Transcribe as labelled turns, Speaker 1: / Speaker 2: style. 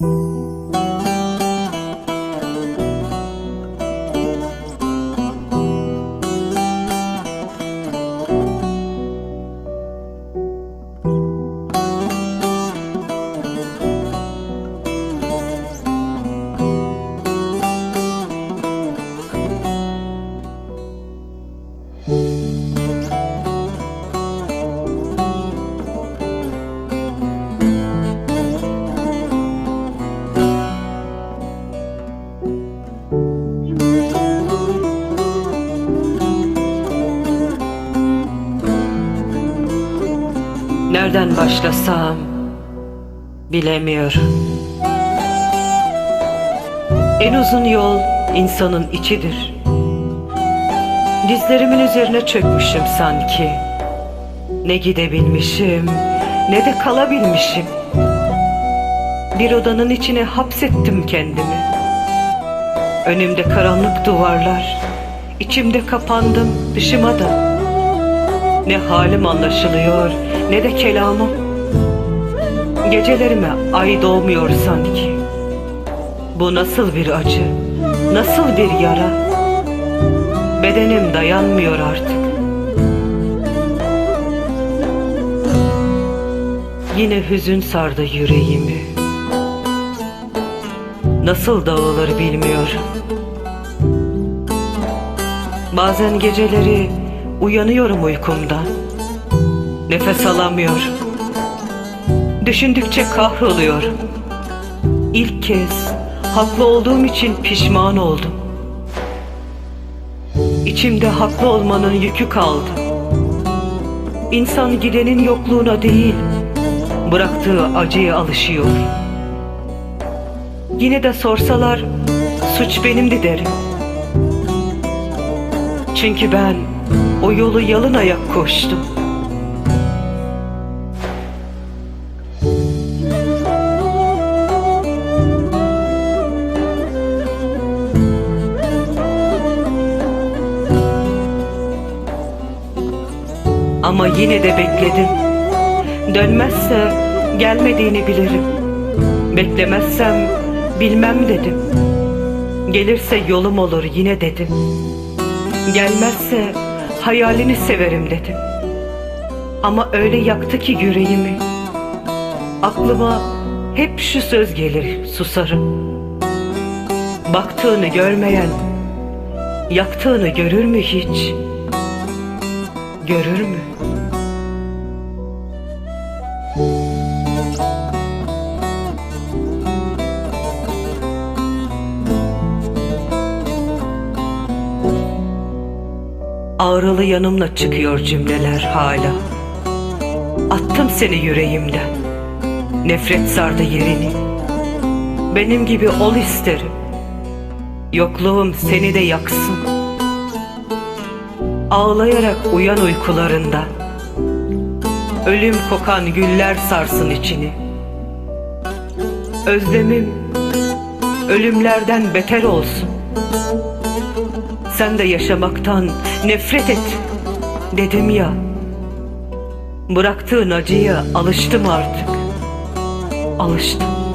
Speaker 1: you. Nereden başlasam bilemiyorum. En uzun yol insanın içidir. Dizlerimin üzerine çökmüşüm sanki. Ne gidebilmişim ne de kalabilmişim. Bir odanın içine hapsettim kendimi. Önümde karanlık duvarlar, içimde kapandım dışıma da. Ne halim anlaşılıyor ne de kelamım. Gecelerime ay doğmuyor sanki. Bu nasıl bir acı, nasıl bir yara? Bedenim dayanmıyor artık. Yine hüzün sardı yüreğimi. Nasıl dağılır bilmiyorum. Bazen geceleri uyanıyorum uykumdan. Nefes alamıyorum. Düşündükçe kahroluyorum. İlk kez haklı olduğum için pişman oldum. İçimde haklı olmanın yükü kaldı. İnsan gidenin yokluğuna değil, bıraktığı acıya alışıyor. Yine de sorsalar suç benimdi derim. Çünkü ben o yolu yalın ayak koştum. Ama yine de bekledim. Dönmezse gelmediğini bilirim. Beklemezsem bilmem dedim. Gelirse yolum olur yine dedim. Gelmezse hayalini severim dedim. Ama öyle yaktı ki yüreğimi. Aklıma hep şu söz gelir susarım. Baktığını görmeyen yaktığını görür mü hiç? Görür mü? Ağrılı yanımla çıkıyor cümleler hala. Attım seni yüreğimden. Nefret sardı yerini. Benim gibi ol isterim. Yokluğum seni de yaksın. Ağlayarak uyan uykularında. Ölüm kokan güller sarsın içini. Özlemim ölümlerden beter olsun. Sen de yaşamaktan nefret et dedim ya. Bıraktığın acıya alıştım artık. Alıştım.